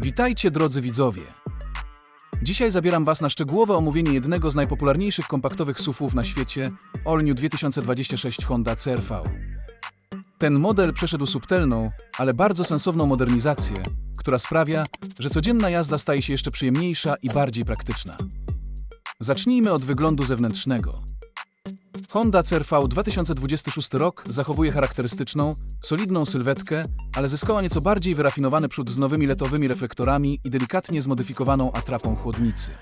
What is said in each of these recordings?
Witajcie drodzy widzowie. Dzisiaj zabieram Was na szczegółowe omówienie jednego z najpopularniejszych kompaktowych SUVów na świecie, All New 2026 Honda CR-V. Ten model przeszedł subtelną, ale bardzo sensowną modernizację, która sprawia, że codzienna jazda staje się jeszcze przyjemniejsza i bardziej praktyczna. Zacznijmy od wyglądu zewnętrznego. Honda CR-V 2026 rok zachowuje charakterystyczną, solidną sylwetkę, ale zyskała nieco bardziej wyrafinowany przód z nowymi letowymi reflektorami i delikatnie zmodyfikowaną atrapą chłodnicy.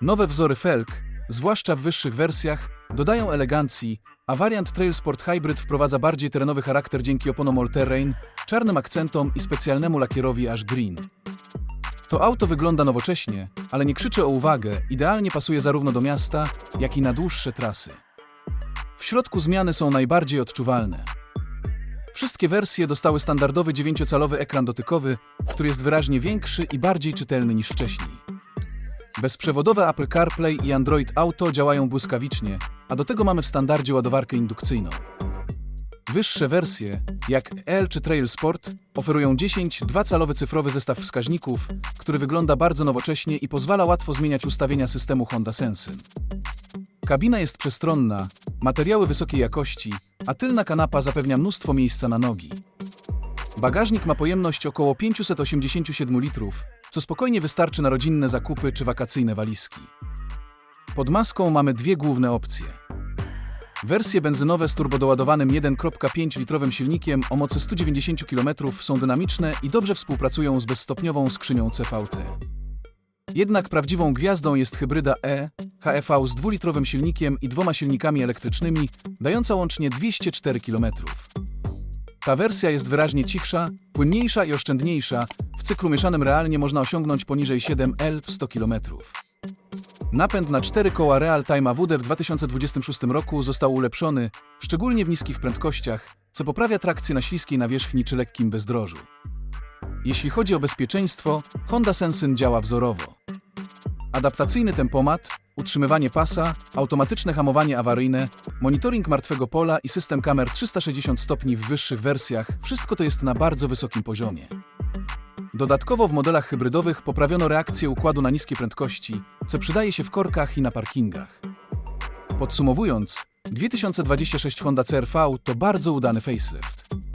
Nowe wzory felg, zwłaszcza w wyższych wersjach, dodają elegancji, a wariant Trail Sport Hybrid wprowadza bardziej terenowy charakter dzięki oponom all-terrain, czarnym akcentom i specjalnemu lakierowi Ash Green. To auto wygląda nowocześnie, ale nie krzyczy o uwagę, idealnie pasuje zarówno do miasta, jak i na dłuższe trasy. W środku zmiany są najbardziej odczuwalne. Wszystkie wersje dostały standardowy 9-calowy ekran dotykowy, który jest wyraźnie większy i bardziej czytelny niż wcześniej. Bezprzewodowe Apple CarPlay i Android Auto działają błyskawicznie, a do tego mamy w standardzie ładowarkę indukcyjną. Wyższe wersje, jak L czy Trail Sport, oferują 10 2-calowy cyfrowy zestaw wskaźników, który wygląda bardzo nowocześnie i pozwala łatwo zmieniać ustawienia systemu Honda Sensyn. Kabina jest przestronna, materiały wysokiej jakości, a tylna kanapa zapewnia mnóstwo miejsca na nogi. Bagażnik ma pojemność około 587 litrów, co spokojnie wystarczy na rodzinne zakupy czy wakacyjne walizki. Pod maską mamy dwie główne opcje. Wersje benzynowe z turbodoładowanym 1.5 litrowym silnikiem o mocy 190 km są dynamiczne i dobrze współpracują z bezstopniową skrzynią CVT. Jednak prawdziwą gwiazdą jest hybryda E, HEV z dwulitrowym silnikiem i dwoma silnikami elektrycznymi, dająca łącznie 204 km. Ta wersja jest wyraźnie cichsza, płynniejsza i oszczędniejsza. W cyklu mieszanym realnie można osiągnąć poniżej 7L w 100 km. Napęd na cztery koła Real Time AWD w 2026 roku został ulepszony, szczególnie w niskich prędkościach, co poprawia trakcję na śliskiej nawierzchni czy lekkim bezdrożu. Jeśli chodzi o bezpieczeństwo, Honda Sensyn działa wzorowo. Adaptacyjny tempomat, utrzymywanie pasa, automatyczne hamowanie awaryjne, monitoring martwego pola i system kamer 360 stopni w wyższych wersjach wszystko to jest na bardzo wysokim poziomie. Dodatkowo w modelach hybrydowych poprawiono reakcję układu na niskie prędkości, co przydaje się w korkach i na parkingach. Podsumowując, 2026 Honda CR-V to bardzo udany facelift.